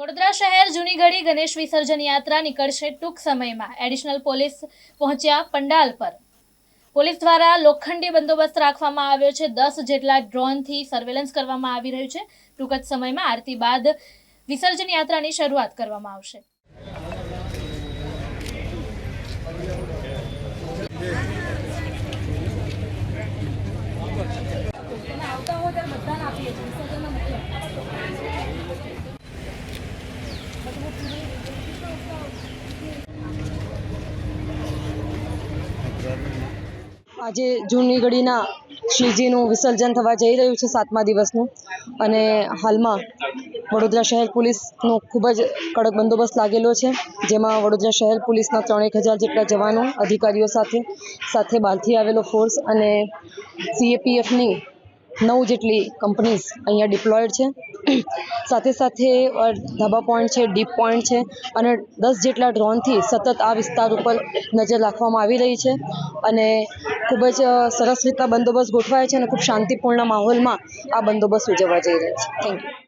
વડોદરા શહેર જૂનીગઢી ગણેશ વિસર્જન યાત્રા નીકળશે ટૂંક સમયમાં. એડિશનલ પોલીસ પહોંચ્યા પંડાલ પર. પોલીસ દ્વારા લોખંડી બંદોબસ્ત રાખવામાં આવ્યો છે. દસ જેટલા ડ્રોનથી સર્વેલન્સ કરવામાં આવી રહ્યું છે. ટૂંક જ સમયમાં આરતી બાદ વિસર્જન યાત્રાની શરૂઆત કરવામાં આવશે. આજે જૂની ગઢીના શ્રીજીનું વિસર્જન થવા જઈ રહ્યું છે સાતમા દિવસનું. અને હાલમાં વડોદરા શહેર પોલીસનો ખૂબ જ કડક બંદોબસ્ત લાગેલો છે, જેમાં વડોદરા શહેર પોલીસના ત્રણેક હજાર જેટલા જવાનો, અધિકારીઓ સાથે સાથે બહારથી આવેલો ફોર્સ અને સીએપીએફની નવ જેટલી કંપનીઝ અહીંયા ડિપ્લોયડ છે. સાથે સાથે ધાબા પોઈન્ટ છે ડીપ પોઈન્ટ છે, અને દસ જેટલા ડ્રોનથી સતત આ વિસ્તાર ઉપર નજર રાખવામાં આવી રહી છે. અને ખૂબ જ સરસ રીતના બંદોબસ્ત ગોઠવાય છે અને ખૂબ શાંતિપૂર્ણ માહોલમાં આ બંદોબસ્ત ઉજવવા જઈ રહ્યો છે. Thank you